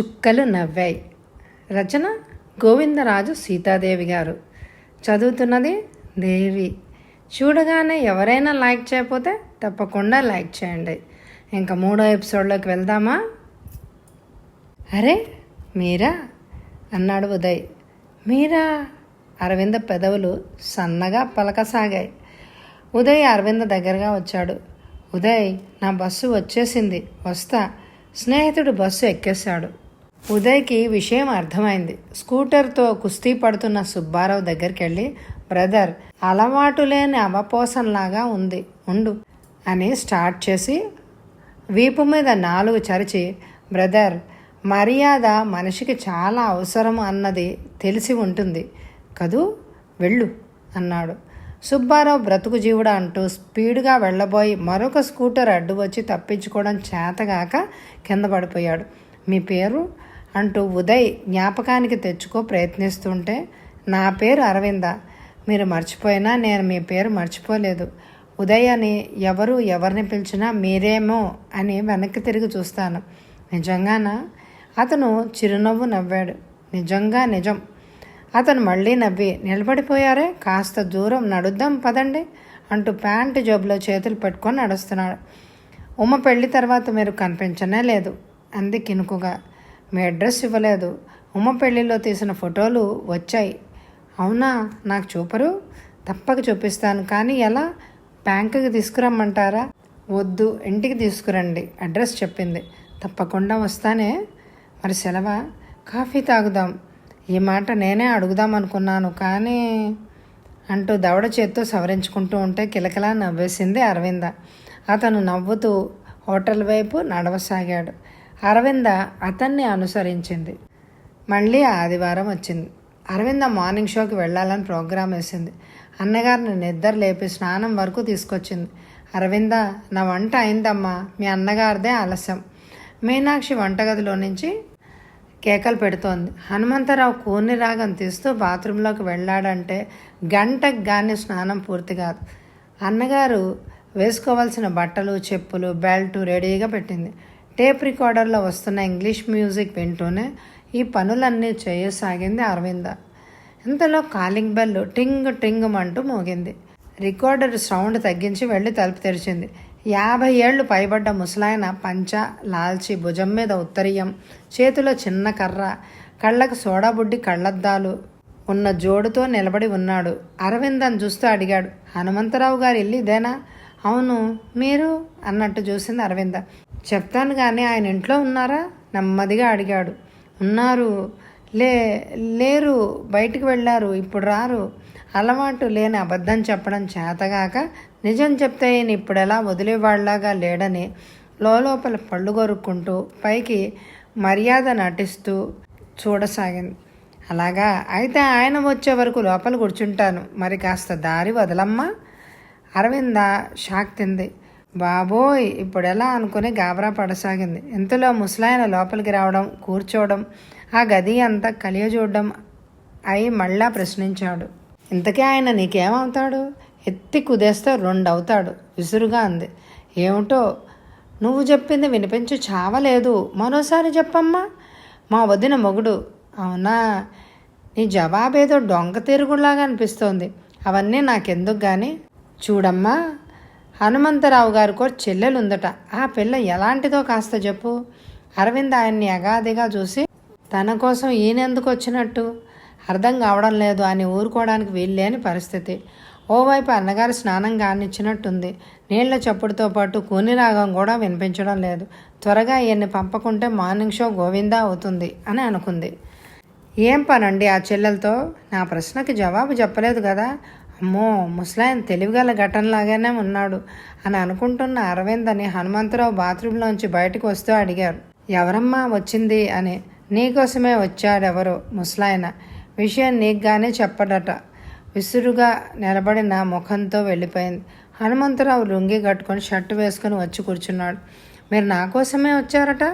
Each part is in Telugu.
చుక్కలు నవ్వాయి. రచన గోవిందరాజు సీతాదేవి గారు. చదువుతున్నది దేవి. చూడగానే ఎవరైనా లైక్ చేయకపోతే తప్పకుండా లైక్ చేయండి. ఇంకా మూడో ఎపిసోడ్లోకి వెళ్దామా? అరే మీరా? అన్నాడు ఉదయ్. మీరా? అరవింద పెదవులు సన్నగా పలకసాగాయి. ఉదయ్ అరవింద దగ్గరగా వచ్చాడు. ఉదయ్ నా బస్సు వచ్చేసింది. వస్తా. స్నేహితుడు బస్సు ఎక్కేశాడు. ఉదయ్కి విషయం అర్థమైంది. స్కూటర్తో కుస్తీ పడుతున్న సుబ్బారావు దగ్గరికి వెళ్ళి బ్రదర్ అలవాటు లేని అవపోసంలాగా ఉంది ఉండు అని స్టార్ట్ చేసి వీపు మీద నాలుగు చరిచి బ్రదర్ మర్యాద మనిషికి చాలా అవసరం అన్నది తెలిసి ఉంటుంది కదూ వెళ్ళు అన్నాడు. సుబ్బారావు బ్రతుకు జీవుడు అంటూ స్పీడ్గా వెళ్ళబోయి మరొక స్కూటర్ అడ్డు వచ్చి తప్పించుకోవడం చేతగాక కింద పడిపోయాడు. మీ పేరు? అంటూ ఉదయ్ జ్ఞాపకానికి తెచ్చుకో ప్రయత్నిస్తుంటే నా పేరు అరవింద. మీరు మర్చిపోయినా నేను మీ పేరు మర్చిపోలేదు. ఉదయ్ అని ఎవరు ఎవరిని పిలిచినా మీరేమో అని వెనక్కి తిరిగి చూస్తాను. నిజంగానా? అతను చిరునవ్వు నవ్వాడు. నిజంగా నిజం. అతను మళ్ళీ నవ్వి నిలబడిపోయారే? కాస్త దూరం నడుద్దాం పదండి అంటూ ప్యాంటు జోబులో చేతులు పెట్టుకొని నడుస్తున్నాడు. ఉమ్మ పెళ్ళి తర్వాత మీరు కనిపించనే లేదు. అంది కినుకుగా. మీ అడ్రస్ ఇవ్వలేదు. ఉమ్మ పెళ్ళిలో తీసిన ఫోటోలు వచ్చాయి. అవునా? నాకు చూపరు. తప్పక చూపిస్తాను. కానీ ఎలా? బ్యాంకుకి తీసుకురమ్మంటారా? వద్దు. ఇంటికి తీసుకురండి. అడ్రస్ చెప్పింది. తప్పకుండా వస్తానే. మరి సెలవా? కాఫీ తాగుదాం. ఈ మాట నేనే అడుగుదాం అనుకున్నాను. కానీ అంటూ దవడ చేత్తో సవరించుకుంటూ ఉంటే కిలకిలా నవ్వేసింది అరవింద. అతను నవ్వుతూ హోటల్ వైపు నడవసాగాడు. అరవింద అతన్ని అనుసరించింది. మళ్ళీ ఆదివారం వచ్చింది. అరవింద మార్నింగ్ షోకి వెళ్ళాలని ప్రోగ్రాం వేసింది. అన్నగారిని నిద్ర లేపి స్నానం వరకు తీసుకొచ్చింది. అరవింద నా వంట అయిందమ్మా. మీ అన్నగారిదే ఆలస్యం. మీనాక్షి వంటగదిలో నుంచి కేకలు పెడుతోంది. హనుమంతరావు కూని రాగం తీస్తూ బాత్రూంలోకి వెళ్ళాడంటే గంటకు కానీ స్నానం పూర్తి కాదు. అన్నగారు వేసుకోవాల్సిన బట్టలు చెప్పులు బెల్ట్ రెడీగా పెట్టింది. టేప్ రికార్డర్లో వస్తున్న ఇంగ్లీష్ మ్యూజిక్ వింటూనే ఈ పనులన్నీ చేయసాగింది అరవింద. ఇంతలో కాలింగ్ బెల్ టింగ్ టింగ్ అంటూ మోగింది. రికార్డర్ సౌండ్ తగ్గించి వెళ్ళి తలుపు తెరిచింది. యాభై ఏళ్ళు పైబడ్డ ముసలాయన పంచ లాల్చి భుజం మీద ఉత్తరీయం చేతిలో చిన్న కర్ర కళ్ళకు సోడాబుడ్డి కళ్ళద్దాలు ఉన్న జోడుతో నిలబడి ఉన్నాడు. అరవిందన్ చూస్తూ అడిగాడు హనుమంతరావు గారు ఇల్లు ఇదేనా? అవును. మీరు? అన్నట్టు చూసింది అరవింద. చెప్తాను కానీ ఆయన ఇంట్లో ఉన్నారా? నెమ్మదిగా అడిగాడు. ఉన్నారు. లే లేరు. బయటికి వెళ్ళారు. ఇప్పుడు రారు. అలవాటు లేని అబద్ధం చెప్పడం చేతగాక నిజం చెప్తే ఈయన ఇప్పుడు ఎలా వదిలేవాళ్ళాగా లేడని లోపల పళ్ళు కొరుక్కుంటూ పైకి మర్యాద నటిస్తూ చూడసాగింది. అలాగా? అయితే ఆయన వచ్చే వరకు లోపల కూర్చుంటాను. మరి కాస్త దారి వదలమ్మా? అరవింద షాక్ తింది. బాబోయ్ ఇప్పుడు ఎలా అనుకుని గాబరా పడసాగింది. ఇంతలో ముసలాయన లోపలికి రావడం కూర్చోవడం ఆ గది అంతా కలియజూడడం అయి మళ్ళా ప్రశ్నించాడు. ఇంతకీ ఆయన నీకేమవుతాడు? ఎత్తి కుదేస్తే రెండు అవుతాడు విసురుగా అంది. ఏమిటో? నువ్వు చెప్పింది వినిపించు చావలేదు. మరోసారి చెప్పమ్మా. మా వదిన మొగుడు. అవునా? నీ జవాబేదో డొంక తిరుగులాగా అనిపిస్తోంది. అవన్నీ నాకెందుకు కానీ చూడమ్మా. హనుమంతరావు గారికో చెల్లెలుందట. ఆ పిల్ల ఎలాంటిదో కాస్త చెప్పు. అరవింద్ ఆయన్ని అగాదిగా చూసి తన కోసం ఈయనెందుకు వచ్చినట్టు? అర్థం కావడం లేదు అని ఊరుకోవడానికి వీల్లేని పరిస్థితి. ఓవైపు అన్నగారు స్నానం కానిచ్చినట్టుంది. నీళ్ళ చప్పుడుతో పాటు కూని రాగం కూడా వినిపించడం లేదు. త్వరగా ఈయన్ని పంపకుంటే మార్నింగ్ షో గోవిందా అవుతుంది అని అనుకుంది. ఏం పనండి ఆ చెల్లెలతో? నా ప్రశ్నకి జవాబు చెప్పలేదు కదా. అమ్మో ముసలాయన తెలివిగల ఘటనలాగానే ఉన్నాడు అని అనుకుంటున్న అరవింద్ అని హనుమంతరావు బాత్రూంలోంచి బయటకు వస్తూ అడిగారు. ఎవరమ్మా వచ్చింది అని. నీకోసమే వచ్చాడెవరో ముసలాయన. విషయం నీకుగానే చెప్పడట. విసురుగా నిలబడిన ముఖంతో వెళ్ళిపోయింది. హనుమంతరావు లుంగి కట్టుకొని షర్టు వేసుకొని వచ్చి కూర్చున్నాడు. మీరు నా కోసమే వచ్చారట?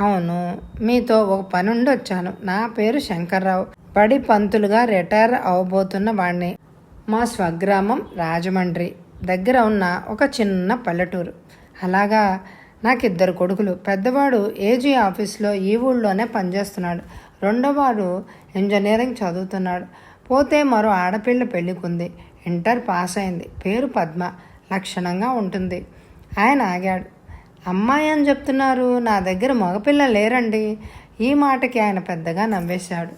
అవును మీతో ఒక పని ఉండి వచ్చాను నా పేరు శంకర్రావు. బడి పంతులుగా రిటైర్ అవబోతున్న వాణ్ణి. మా స్వగ్రామం రాజమండ్రి. దగ్గర ఉన్న ఒక చిన్న పల్లెటూరు. అలాగా నాకు ఇద్దరు కొడుకులు. పెద్దవాడు ఏజీ ఆఫీస్లో ఈ ఊళ్ళోనే పనిచేస్తున్నాడు. రెండోవాడు ఇంజనీరింగ్ చదువుతున్నాడు. పోతే మరో ఆడపిల్ల పెళ్ళికుంది. ఇంటర్ పాస్ అయింది పేరు పద్మ. లక్షణంగా ఉంటుంది. ఆయన ఆగాడు. అమ్మాయి అని చెప్తున్నారు? నా దగ్గర మగపిల్ల లేరండి. ఈ మాటకి ఆయన పెద్దగా నవ్వేశాడు.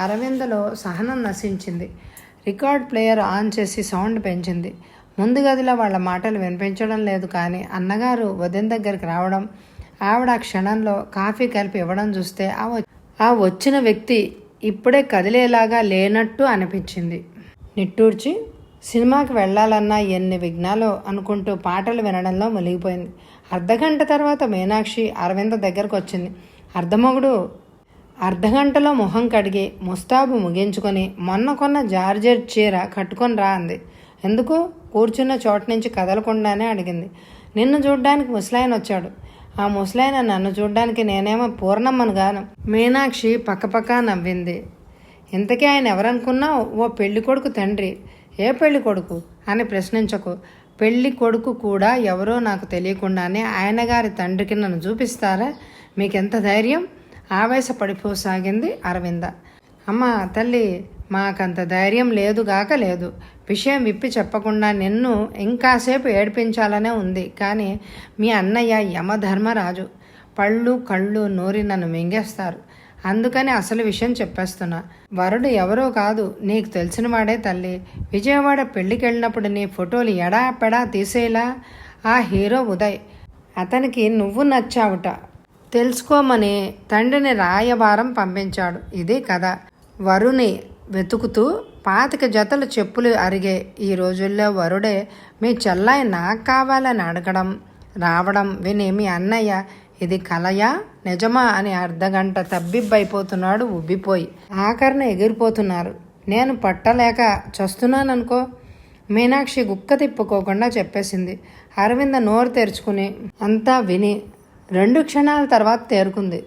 అరవిందలో సహనం నశించింది. రికార్డ్ ప్లేయర్ ఆన్ చేసి సౌండ్ పెంచింది. ముందు గదిలో వాళ్ళ మాటలు వినిపించడం లేదు కానీ అన్నగారు వదిన దగ్గరికి రావడం ఆవిడ ఆ క్షణంలో కాఫీ కలిపి ఇవ్వడం చూస్తే ఆ ఆ వచ్చిన వ్యక్తి ఇప్పుడే కదిలేలాగా లేనట్టు అనిపించింది. నిట్టూర్చి సినిమాకి వెళ్ళాలన్నా ఎన్ని విఘ్నాలో అనుకుంటూ పాటలు వినడంలో మునిగిపోయింది. అర్ధగంట తర్వాత మీనాక్షి అరవింద దగ్గరకు వచ్చింది అర్ధమొగుడు అర్ధగంటలో మొహం కడిగి ముస్తాబు ముగించుకొని మొన్న కొన్న జార్జెట్ చీర కట్టుకొని రా అంది. ఎందుకు? కూర్చున్న చోట నుంచి కదలకుండానే అడిగింది. నిన్ను చూడ్డానికి ముసలాయన వచ్చాడు. ఆ ముసలాయన నన్ను చూడ్డానికి నేనేమో పూర్ణమ్మను గాను. మీనాక్షి పక్కపక్క నవ్వింది. ఇంతకీ ఆయన ఎవరనుకున్నా ఓ పెళ్ళి కొడుకు తండ్రి. ఏ పెళ్ళి కొడుకు? అని ప్రశ్నించకు. పెళ్ళి కొడుకు కూడా ఎవరో నాకు తెలియకుండానే ఆయన గారి తండ్రికి నన్ను చూపిస్తారా? మీకెంత ధైర్యం? ఆవేశపడిపోసాగింది అరవింద. అమ్మ తల్లి మాకంత ధైర్యం లేదుగాక లేదు. విషయం విప్పి చెప్పకుండా నిన్ను ఇంకాసేపు ఏడిపించాలనే ఉంది. కానీ మీ అన్నయ్య యమధర్మరాజు. పళ్ళు కళ్ళు నూరి నన్ను మింగేస్తారు. అందుకని అసలు విషయం చెప్పేస్తున్నా. వరుడు ఎవరో కాదు నీకు తెలిసిన వాడే తల్లి. విజయవాడ పెళ్ళికెళ్ళినప్పుడు నీ ఫోటోలు ఎడా పెడా తీసేలా? ఆ హీరో ఉదయ్. అతనికి నువ్వు నచ్చావుట. తెలుసుకోమని తండ్రిని రాయబారం పంపించాడు. ఇది కథ. వరుని వెతుకుతూ పాతిక జతల చెప్పులు అరిగే ఈ రోజుల్లో వరుడే మీ చెల్లాయి నాకు కావాలని అడగడం రావడం విని మీ అన్నయ్య ఇది కలయా? నిజమా? అని అర్ధగంట తబ్బిబ్బైపోతున్నాడు ఉబ్బిపోయి. ఆఖరణ ఎగిరిపోతున్నారు. నేను పట్టలేక చస్తున్నాననుకో? మీనాక్షి గుక్క తిప్పుకోకుండా చెప్పేసింది. అరవింద నోరు తెరుచుకుని అంతా విని రెండు క్షణాల తర్వాత తేరుకుంది.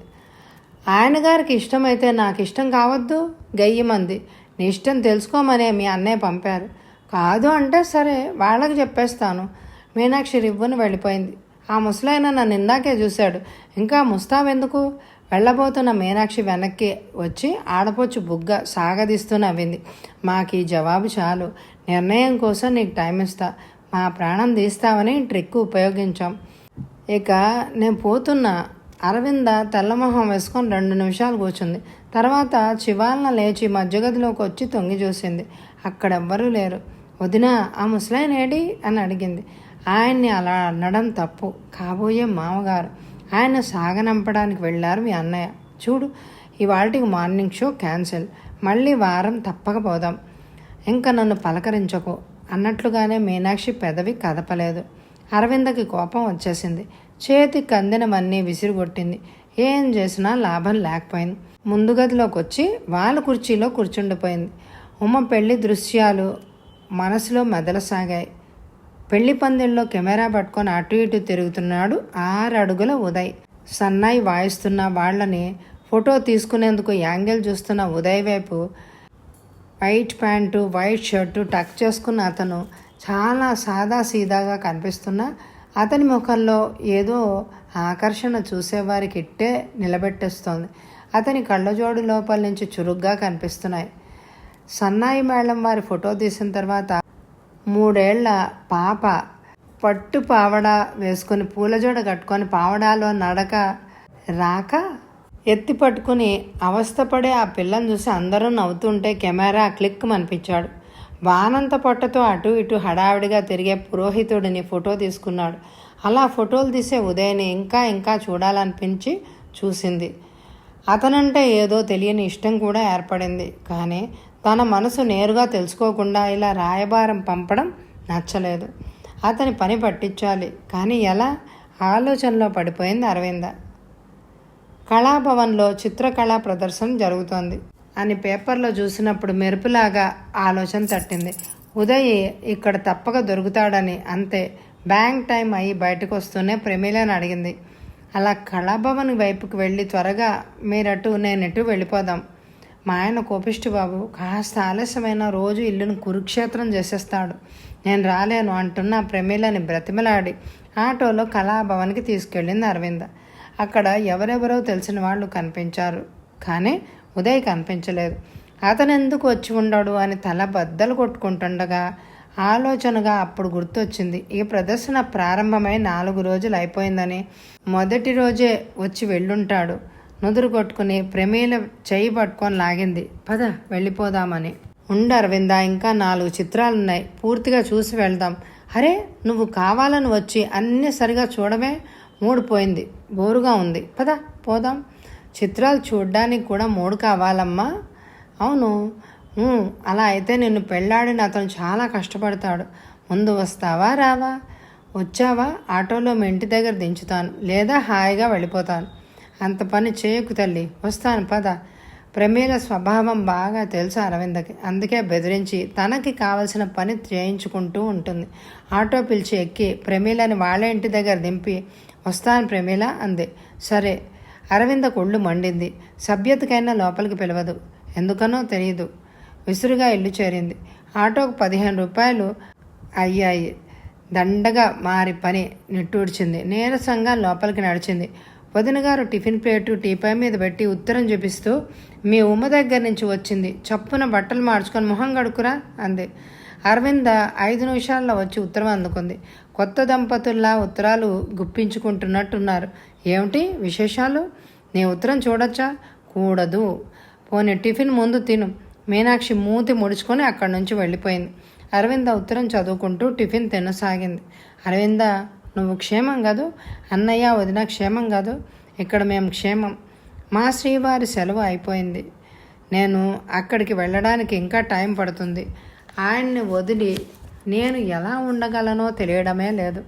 ఆయన గారికి ఇష్టమైతే నాకు ఇష్టం కావద్దు గయ్యమంది. నీ ఇష్టం తెలుసుకోమనే మీ అన్నయ్య పంపారు. కాదు అంటే సరే వాళ్ళకి చెప్పేస్తాను. మీనాక్షి రివ్వును వెళ్ళిపోయింది. ఆ ముసలాయన నన్ను ఇందాకే చూశాడు. ఇంకా ముస్తావెందుకు వెళ్ళబోతున్న మీనాక్షి వెనక్కి వచ్చి ఆడపొచ్చు బుగ్గ సాగదీస్తూ నవ్వింది. మాకు ఈ జవాబు చాలు. నిర్ణయం కోసం నీకు టైం ఇస్తా మా ప్రాణం తీస్తావని ట్రిక్ ఉపయోగించాం. ఇక నేను పోతున్నా అరవింద తెల్లమొహం వేసుకొని రెండు నిమిషాలు కూర్చుంది. తర్వాత చివాలన లేచి మధ్యగదిలోకి వచ్చి తొంగి చూసింది. అక్కడెవ్వరూ లేరు. వదిన ఆ ముసలాయన ఏడి? అని అడిగింది. ఆయన్ని అలా అనడం తప్పు. కాబోయే మామగారు. ఆయన సాగనంపడానికి వెళ్ళారు మీ అన్నయ్య. చూడు ఇవాళకి మార్నింగ్ షో క్యాన్సిల్. మళ్ళీ వారం తప్పక పోదాం ఇంకా నన్ను పలకరించకు. అన్నట్లుగానే మీనాక్షి పెదవి కదపలేదు. అరవిందకి కోపం వచ్చేసింది. చేతికి అందినవన్నీ విసిరిగొట్టింది. ఏం చేసినా లాభం లేకపోయింది. ముందు గదిలోకి వచ్చి వాళ్ళ కుర్చీలో కూర్చుండిపోయింది. ఉమ్మ పెళ్ళి దృశ్యాలు మనసులో మెదలసాగాయి. పెళ్ళి పందిళ్ళలో కెమెరా పట్టుకొని అటు ఇటు తిరుగుతున్నాడు ఆరు అడుగుల ఉదయ్. సన్నాయి వాయిస్తున్న వాళ్ళని ఫోటో తీసుకునేందుకు యాంగిల్ చూస్తున్న ఉదయ్ వైపు వైట్ ప్యాంటు వైట్ షర్టు టక్ చేసుకున్న అతను చాలా సాదా సీదాగా కనిపిస్తున్నా అతని ముఖంలో ఏదో ఆకర్షణ చూసేవారికి ఇట్టే నిలబెట్టేస్తోంది. అతని కళ్ళజోడు లోపల నుంచి చురుగ్గా కనిపిస్తున్నాయి. సన్నాయి మేళం వారి ఫోటో తీసిన తర్వాత మూడేళ్ళ పాప పట్టు పావడ వేసుకొని పూలజోడ కట్టుకొని పావడాలో నడక రాక ఎత్తి పట్టుకుని అవస్థపడే ఆ పిల్లని చూసి అందరూ నవ్వుతుంటే కెమెరా క్లిక్ అనిపించాడు. వానంత పొట్టతో అటు ఇటు హడావిడిగా తిరిగే పురోహితుడిని ఫోటో తీసుకున్నాడు. అలా ఫోటోలు తీసే ఉదయని ఇంకా ఇంకా చూడాలనిపించి చూసింది. అతనంటే ఏదో తెలియని ఇష్టం కూడా ఏర్పడింది. కానీ తన మనసు నేరుగా తెలుసుకోకుండా ఇలా రాయబారం పంపడం నచ్చలేదు. అతని పని పట్టించాలి. కానీ ఎలా? ఆలోచనలో పడిపోయింది అరవింద. కళాభవన్లో చిత్రకళా ప్రదర్శన జరుగుతోంది. అని పేపర్లో చూసినప్పుడు మెరుపులాగా ఆలోచన తట్టింది. ఉదయ్ ఇక్కడ తప్పక దొరుకుతాడని అంతే బ్యాంక్ టైం అయ్యి బయటకు వస్తూనే ప్రమీలని అడిగింది. అలా కళాభవన్ వైపుకి వెళ్ళి త్వరగా మీరటు నేనెటు వెళ్ళిపోదాం. మా ఆయన కోపిష్టి బాబు కాస్త ఆలస్యమైన రోజు ఇల్లును కురుక్షేత్రం చేసేస్తాడు. నేను రాలేను అంటున్న ప్రమీలని బ్రతిమలాడి ఆటోలో కళాభవన్కి తీసుకెళ్ళింది అరవింద. అక్కడ ఎవరెవరో తెలిసిన వాళ్ళు కనిపించారు. కానీ ఉదయ్ కనిపించలేదు. అతను ఎందుకు వచ్చి ఉండడు అని తల బద్దలు కొట్టుకుంటుండగా ఆలోచనగా అప్పుడు గుర్తొచ్చింది. ఈ ప్రదర్శన ప్రారంభమై నాలుగు రోజులు అయిపోయిందని. మొదటి రోజే వచ్చి వెళ్ళుంటాడు. నుదురు కొట్టుకుని ప్రమేల చేయి పట్టుకొని లాగింది. పద వెళ్ళిపోదామని. ఉండు అరవింద ఇంకా నాలుగు చిత్రాలున్నాయి. పూర్తిగా చూసి వెళ్దాం. అరే నువ్వు కావాలని వచ్చి అన్నీ సరిగా చూడమే మూడిపోయింది బోరుగా ఉంది. పద పోదాం. చిత్రాలు చూడ్డానికి కూడా మూడు కావాలమ్మా. అవును. అలా అయితే నిన్ను పెళ్ళాడిన అతను చాలా కష్టపడతాడు. ముందు వస్తావా రావా? వచ్చావా? ఆటోలో మీ ఇంటి దగ్గర దించుతాను. లేదా హాయిగా వెళ్ళిపోతాను. అంత పని చేయకు తల్లి. వస్తాను పద. ప్రమీల స్వభావం బాగా తెలుసు అరవిందకి. అందుకే బెదిరించి తనకి కావలసిన పని చేయించుకుంటూ ఉంటుంది. ఆటో పిలిచి ఎక్కి ప్రమీలని వాళ్ళ ఇంటి దగ్గర దింపి వస్తాను ప్రమీల అంది. సరే. అరవింద కొళ్ళు మండింది. సభ్యతకైనా లోపలికి పిలవదు. ఎందుకనో తెలియదు విసురుగా ఇల్లు చేరింది. ఆటోకు పదిహేను రూపాయలు అయ్యాయి. దండగా మారి పని నిట్టూడ్చింది నీరసంగా లోపలికి నడిచింది. వదిన గారు టిఫిన్ ప్లేటు టీపై మీద పెట్టి ఉత్తరం చూపిస్తూ మీ ఉమ్మ దగ్గర నుంచి వచ్చింది. చప్పున బట్టలు మార్చుకొని మొహం గడుకురా అంది. అరవింద ఐదు నిమిషాల్లో వచ్చి ఉత్తరం అందుకుంది. కొత్త దంపతుల్లా ఉత్తరాలు గుప్పించుకుంటున్నట్టున్నారు. ఏమిటి విశేషాలు? నీ ఉత్తరం చూడొచ్చా? కూడదు. పోనీ టిఫిన్ ముందు తిను. మీనాక్షి మూతి ముడుచుకొని అక్కడి నుంచి వెళ్ళిపోయింది. అరవింద ఉత్తరం చదువుకుంటూ టిఫిన్ తినసాగింది. అరవింద నువ్వు క్షేమం కాదు? అన్నయ్య వదిన క్షేమం కాదు? ఇక్కడ మేము క్షేమం. మా శ్రీవారి సెలవు అయిపోయింది. నేను అక్కడికి వెళ్ళడానికి ఇంకా టైం పడుతుంది. ఆయన్ని వదిలి నేను ఎలా ఉండగలనో తెలియడమే లేదు.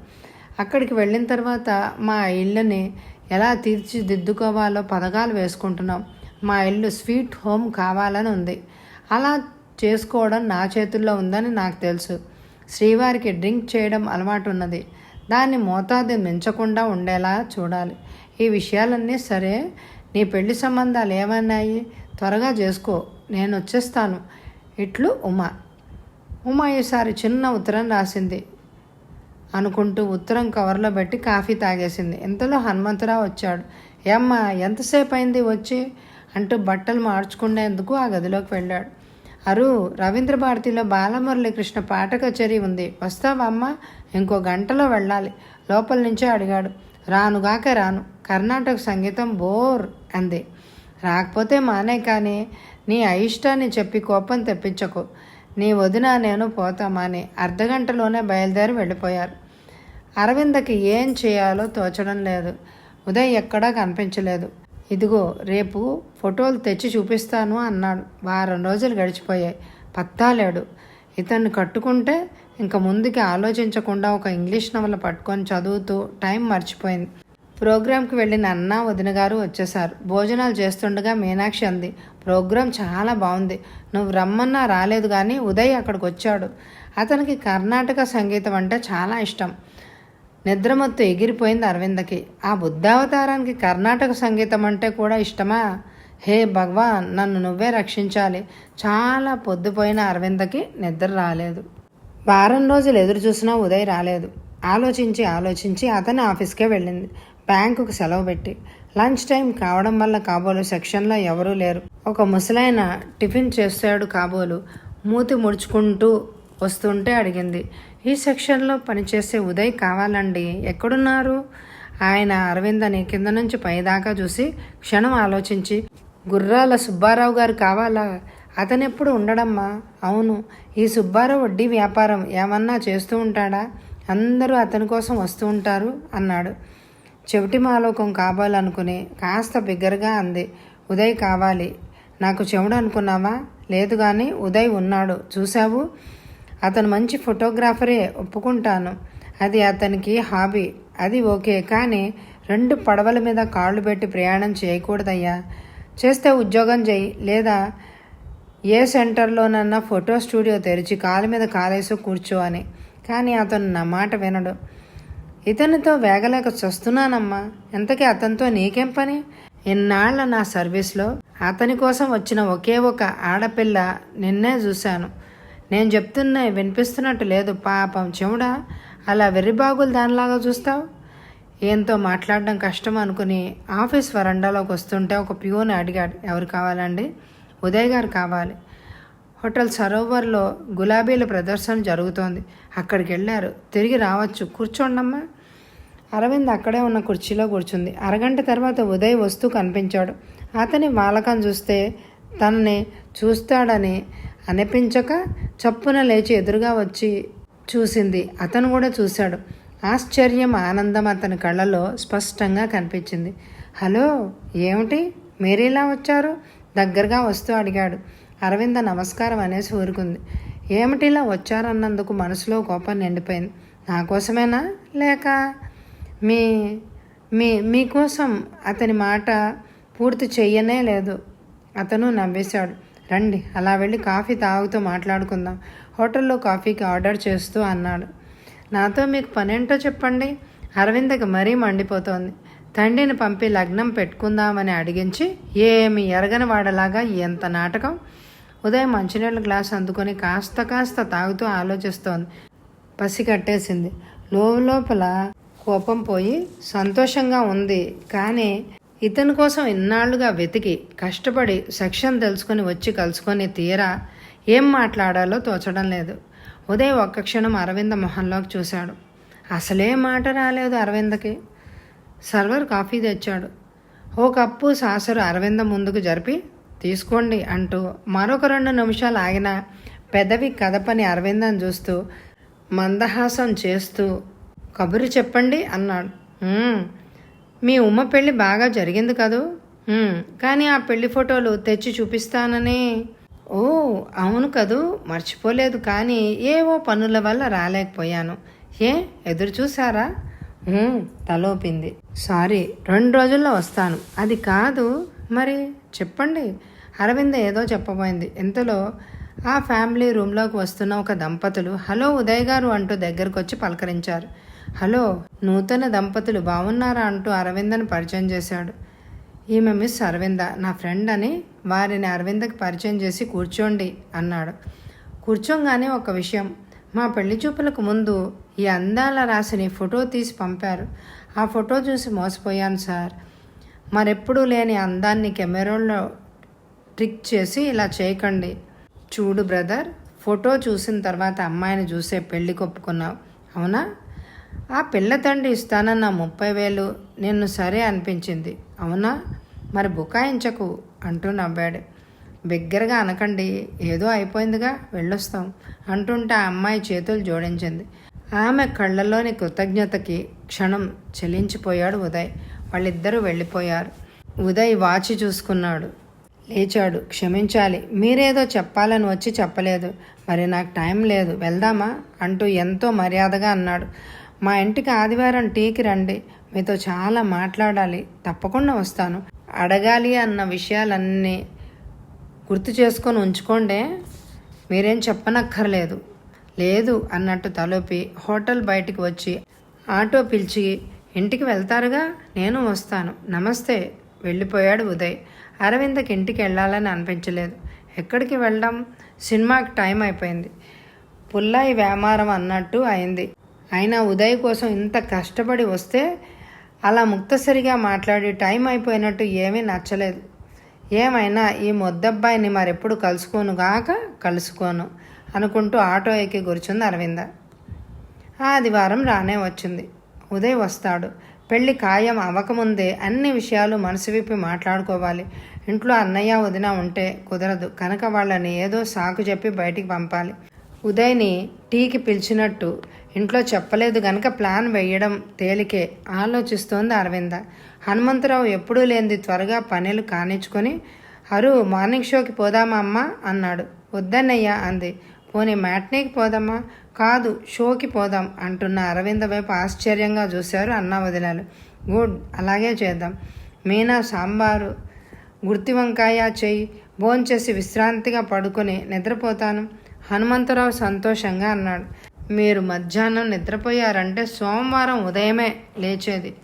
అక్కడికి వెళ్ళిన తర్వాత మా ఇల్లుని ఎలా తీర్చిదిద్దుకోవాలో పథకాలు వేసుకుంటున్నాం. మా ఇల్లు స్వీట్ హోమ్ కావాలని ఉంది. అలా చేసుకోవడం నా చేతుల్లో ఉందని నాకు తెలుసు. శ్రీవారికి డ్రింక్ చేయడం అలవాటు ఉన్నది దాన్ని మోతాదు మించకుండా ఉండేలా చూడాలి. ఈ విషయాలన్నీ సరే. నీ పెళ్ళి సంబంధాలు ఏమన్నాయి? త్వరగా చేసుకో. నేను వచ్చేస్తాను. ఇట్లు ఉమా. ఉమా ఈసారి చిన్న ఉత్తరం రాసింది. అనుకుంటూ ఉత్తరం కవర్లో పెట్టి కాఫీ తాగేసింది. ఇంతలో హనుమంతరావు వచ్చాడు. ఏమ్మా ఎంతసేపు అయింది వచ్చి? అంటూ బట్టలు మార్చుకునేందుకు ఆ గదిలోకి వెళ్ళాడు. అరు రవీంద్ర భారతిలో బాలమురళీకృష్ణ పాట కచేరీ ఉంది. వస్తావా ఇంకో గంటలో వెళ్ళాలి. లోపల నుంచే అడిగాడు. రానుగాక రాను. కర్ణాటక సంగీతం బోర్ అంది. రాకపోతే మానే కానీ నీ అయిష్టాన్ని చెప్పి కోపం తెప్పించకు. నీ వదిన నేను పోతామని అర్ధగంటలోనే బయలుదేరి వెళ్ళిపోయారు. అరవిందకి ఏం చేయాలో తోచడం లేదు. ఉదయ్ ఎక్కడా కనిపించలేదు. ఇదిగో రేపు ఫోటోలు తెచ్చి చూపిస్తాను అన్నాడు. వారం రోజులు గడిచిపోయాయి. పత్తాలేడు. ఇతన్ని కట్టుకుంటే ఇంక ముందుకి ఆలోచించకుండా ఒక ఇంగ్లీష్ నవల పట్టుకొని చదువుతూ టైం మర్చిపోయింది. ప్రోగ్రాంకి వెళ్ళిన అన్న వదిన గారు వచ్చేసారు భోజనాలు చేస్తుండగా మీనాక్షి అంది ప్రోగ్రాం చాలా బాగుంది. నువ్వు రమ్మన్నా రాలేదు కానీ ఉదయ్ అక్కడికి వచ్చాడు అతనికి కర్ణాటక సంగీతం అంటే చాలా ఇష్టం. నిద్రమత్తు ఎగిరిపోయింది అరవిందకి. ఆ బుద్ధావతారానికి కర్ణాటక సంగీతం అంటే కూడా ఇష్టమా? హే భగవాన్ నన్ను నువ్వే రక్షించాలి. చాలా పొద్దుపోయిన అరవిందకి నిద్ర రాలేదు. వారం రోజులు ఎదురు చూసినా ఉదయ్ రాలేదు. ఆలోచించి ఆలోచించి అతని ఆఫీస్కే వెళ్ళింది. బ్యాంకుకు సెలవు పెట్టి. లంచ్ టైం కావడం వల్ల కాబోలు సెక్షన్లో ఎవరూ లేరు. ఒక ముసలాయన టిఫిన్ చేస్తాడు కాబోలు. మూతి ముడుచుకుంటూ వస్తుంటే అడిగింది ఈ సెక్షన్లో పనిచేసే ఉదయ్ కావాలండి. ఎక్కడున్నారు? ఆయన అరవిందని కింద నుంచి పైదాకా చూసి క్షణం ఆలోచించి గుర్రాల సుబ్బారావు గారు కావాలా? అతనెప్పుడు ఉండడమ్మా? అవును. ఈ సుబ్బారావు వడ్డీ వ్యాపారం ఏమన్నా చేస్తూ ఉంటాడా? అందరూ అతని కోసం వస్తూ ఉంటారు అన్నాడు. చెవిటి మాలోకం కావాలనుకుని కాస్త బిగ్గరగా అంది ఉదయ్ కావాలి. నాకు చెవుడు అనుకున్నావా? లేదు కానీ ఉదయ్ ఉన్నాడు. చూశావు? అతను మంచి ఫోటోగ్రాఫరే ఒప్పుకుంటాను. అది అతనికి హాబీ. అది ఓకే కానీ రెండు పడవల మీద కాళ్ళు పెట్టి ప్రయాణం చేయకూడదయ్యా. చేస్తే ఉద్యోగం చేయి. లేదా ఏ సెంటర్లోనన్నా ఫోటో స్టూడియో తెరిచి కాలు మీద కాలేసి కూర్చో అని. కానీ అతను నా మాట వినడు. ఇతనితో వేగలేక చస్తున్నానమ్మా. ఎంతకీ అతనితో నీకేం పని? ఇన్నాళ్ళ నా సర్వీస్లో? అతని కోసం వచ్చిన ఒకే ఒక ఆడపిల్ల నిన్నే చూశాను. నేను చెప్తున్నా వినిపిస్తున్నట్టు లేదు. పాపం చెముడా అలా వెర్రిబాగులు దానిలాగా చూస్తావు? ఏంతో మాట్లాడడం కష్టం అనుకుని ఆఫీస్ వరండాలోకి వస్తుంటే ఒక ప్యూని అడిగాడు. ఎవరు కావాలండి? ఉదయ్ గారు కావాలి. హోటల్ సరోవర్లో గులాబీల ప్రదర్శన జరుగుతోంది. అక్కడికి వెళ్ళారు. తిరిగి రావచ్చు. కూర్చోండమ్మా. అరవింద్ అక్కడే ఉన్న కుర్చీలో కూర్చుంది. అరగంట తర్వాత ఉదయ్ వస్తూ కనిపించాడు. అతని బాలకం చూస్తే తనని చూస్తాడని అనిపించక చప్పున లేచి ఎదురుగా వచ్చి చూసింది. అతను కూడా చూశాడు. ఆశ్చర్యం ఆనందం అతని కళ్ళలో స్పష్టంగా కనిపించింది. హలో ఏమిటి? మీరిలా వచ్చారు? దగ్గరగా వస్తూ అడిగాడు. అరవింద నమస్కారం అనేసి ఊరుకుంది. ఏమిటిలా వచ్చారన్నందుకు మనసులో కోపం నిండిపోయింది. నా కోసమేనా? లేక మీ మీ మీకోసం అతని మాట పూర్తి చెయ్యనే లేదు. అతను నవ్వేశాడు. రండి అలా వెళ్ళి కాఫీ తాగుతూ మాట్లాడుకుందాం. హోటల్లో కాఫీకి ఆర్డర్ చేస్తూ అన్నాడు. నాతో మీకు పనేంటో చెప్పండి. అరవిందకి మరీ మండిపోతోంది. తండ్రిని పంపి లగ్నం పెట్టుకుందామని అడిగించి ఏమి ఎరగని వాడలాగా ఎంత నాటకం? ఉదయం మంచినీళ్ళ గ్లాస్ అందుకొని కాస్త కాస్త తాగుతూ ఆలోచిస్తోంది. పసి కట్టేసింది లోపల కోపం పోయి సంతోషంగా ఉంది. కానీ ఇతని కోసం ఇన్నాళ్ళుగా వెతికి కష్టపడి సెక్షన్ తెలుసుకొని వచ్చి కలుసుకొని తీరా ఏం మాట్లాడాలో తోచడం లేదు. ఉదయ్ ఒక్క క్షణం అరవింద మొహంలోకి చూశాడు. అసలే మాట రాలేదు అరవిందకి. సర్వర్ కాఫీ తెచ్చాడు. ఓ కప్పు సాసరు అరవింద ముందుకు జరిపి తీసుకోండి అంటూ మరొక రెండు నిమిషాలు ఆగిన పెదవి కదపని అరవిందం చూస్తూ మందహాసం చేస్తూ కబురు చెప్పండి అన్నాడు. మీ ఉమ్మ పెళ్ళి బాగా జరిగింది కదూ? కానీ ఆ పెళ్ళి ఫోటోలు తెచ్చి చూపిస్తానని. ఓ అవును కదూ మర్చిపోలేదు కానీ ఏవో పనుల వల్ల రాలేకపోయాను. ఏ ఎదురు చూసారా తలోపింది. సారీ రెండు రోజుల్లో వస్తాను. అది కాదు మరి చెప్పండి. అరవింద ఏదో చెప్పబోయింది. ఇంతలో ఆ ఫ్యామిలీ రూమ్లోకి వస్తున్న ఒక దంపతులు హలో ఉదయ్ గారు అంటూ దగ్గరకు వచ్చి పలకరించారు. హలో నూతన దంపతులు బాగున్నారా అంటూ అరవిందను పరిచయం చేశాడు. ఈమె మిస్ అరవింద నా ఫ్రెండ్ అని వారిని అరవిందకి పరిచయం చేసి కూర్చోండి అన్నాడు. కూర్చోంగానే ఒక విషయం మా పెళ్ళి చూపులకు ముందు ఈ అందాల రాశిని ఫోటో తీసి పంపారు. ఆ ఫోటో చూసి మోసపోయాను సార్. మరెప్పుడూ లేని అందాన్ని కెమెరాలో ట్రిక్ చేసి ఇలా చేయకండి. చూడు బ్రదర్ ఫోటో చూసిన తర్వాత అమ్మాయిని చూసే పెళ్ళి కొప్పుకున్నావు అవునా? ఆ పిల్ల తండ్రి ఇస్తానన్న ముప్పై వేలు నిన్ను సరే అనిపించింది. అవునా? మరి బుకాయించకు అంటూ నవ్వాడు. బిగ్గరగా అనకండి ఏదో అయిపోయిందిగా వెళ్ళొస్తాం అంటుంటే ఆ అమ్మాయి చేతులు జోడించింది. ఆమె కళ్ళలోని కృతజ్ఞతకి క్షణం చెలించిపోయాడు ఉదయ్. వాళ్ళిద్దరూ వెళ్ళిపోయారు. ఉదయ్ వాచి చూసుకున్నాడు. లేచాడు. క్షమించాలి. మీరేదో చెప్పాలని వచ్చి చెప్పలేదు. మరి నాకు టైం లేదు. వెళ్దామా? అంటూ ఎంతో మర్యాదగా అన్నాడు. మా ఇంటికి ఆదివారం టీకి రండి. మీతో చాలా మాట్లాడాలి. తప్పకుండా వస్తాను. అడగాలి అన్న విషయాలన్నీ గుర్తు చేసుకొని ఉంచుకోండి. మీరేం చెప్పనక్కర్లేదు. లేదు అన్నట్టు తలొపి హోటల్ బయటికి వచ్చి ఆటో పిలిచి ఇంటికి వెళ్తారుగా? నేను వస్తాను. నమస్తే. వెళ్ళిపోయాడు ఉదయ్. అరవింద్కి ఇంటికి వెళ్ళాలని అనిపించలేదు. ఎక్కడికి వెళ్ళడం? సినిమాకి టైం అయిపోయింది. పుల్లాయి వ్యామారం అన్నట్టు అయింది. అయినా ఉదయ్ కోసం ఇంత కష్టపడి వస్తే అలా ముక్తసరిగా మాట్లాడి టైం అయిపోయినట్టు ఏమీ నచ్చలేదు. ఏమైనా ఈ మొద్దబ్బాయిని మరెప్పుడు కలుసుకోను గాక కలుసుకోను అనుకుంటూ ఆటో ఎక్కి కూర్చుంది అరవింద. ఆదివారం రానే వచ్చింది. ఉదయ్ వస్తాడు. పెళ్ళి ఖాయం అవ్వకముందే అన్ని విషయాలు మనసు విప్పి మాట్లాడుకోవాలి. ఇంట్లో అన్నయ్య వదిన ఉంటే కుదరదు. కనుక వాళ్ళని ఏదో సాకు చెప్పి బయటికి పంపాలి. ఉదయ్ని టీకి పిలిచినట్టు ఇంట్లో చెప్పలేదు గనక ప్లాన్ వేయడం తేలికే ఆలోచిస్తోంది అరవింద. హనుమంతరావు ఎప్పుడూ లేనిది త్వరగా పనులు కానిచ్చుకొని హరు మార్నింగ్ షోకి పోదామా అమ్మా? అన్నాడు. వద్దన్నయ్యా అంది. పోనీ మ్యాట్నీకి పోదామా కాదు షోకి పోదాం అంటున్న అరవింద వైపు ఆశ్చర్యంగా చూశారు అన్నా వదిలాలు. గుడ్ అలాగే చేద్దాం. మీనా సాంబారు గుర్తి వంకాయ చెయ్యి భోంచేసి విశ్రాంతిగా పడుకొని నిద్రపోతాను. హనుమంతరావు సంతోషంగా అన్నాడు. మీరు మధ్యాహ్నం నిద్రపోయారంటే సోమవారం ఉదయమే లేచేది.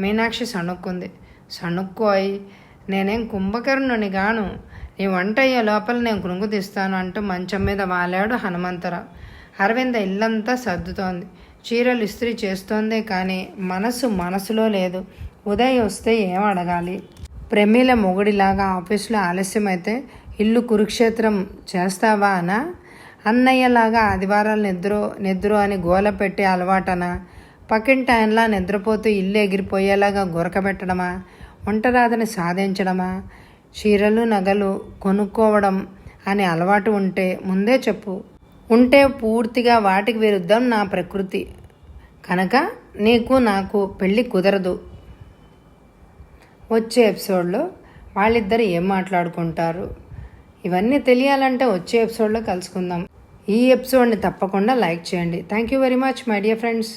మీనాక్షి సణుక్కుంది. సణుక్కోయి నేనేం కుంభకర్ణుని గాను? నీ వంట అయ్యే లోపల నేను కృంగు తీస్తాను అంటూ మంచం మీద వాలాడు హనుమంతరావు. అరవింద ఇల్లంతా సర్దుతోంది. చీరలు ఇస్త్రీ చేస్తోందే కానీ మనసు మనసులో లేదు. ఉదయ్ వస్తే ఏం అడగాలి? ప్రమీల మొగుడిలాగా ఆఫీసులో ఆలస్యమైతే ఇల్లు కురుక్షేత్రం చేస్తావా అనా? అన్నయ్యలాగా ఆదివారాలు నిద్రో నిద్రో అని గోల పెట్టి అలవాటనా? పక్కింటి ఆయనలా నిద్రపోతూ ఇల్లు ఎగిరిపోయేలాగా గురకబెట్టడమా? ఒంటరాదని సాధించడమా? చీరలు నగలు కొనుక్కోవడం అనే అలవాటు ఉంటే ముందే చెప్పు. ఉంటే పూర్తిగా వాటికి విరుద్ధం నా ప్రకృతి. కనుక నీకు నాకు పెళ్ళి కుదరదు. వచ్చే ఎపిసోడ్లో వాళ్ళిద్దరు ఏం మాట్లాడుకుంటారు? ఇవన్నీ తెలియాలంటే వచ్చే ఎపిసోడ్లో కలుసుకుందాం. ఈ ఎపిసోడ్ని తప్పకుండా లైక్ చేయండి. Thank you very much my dear friends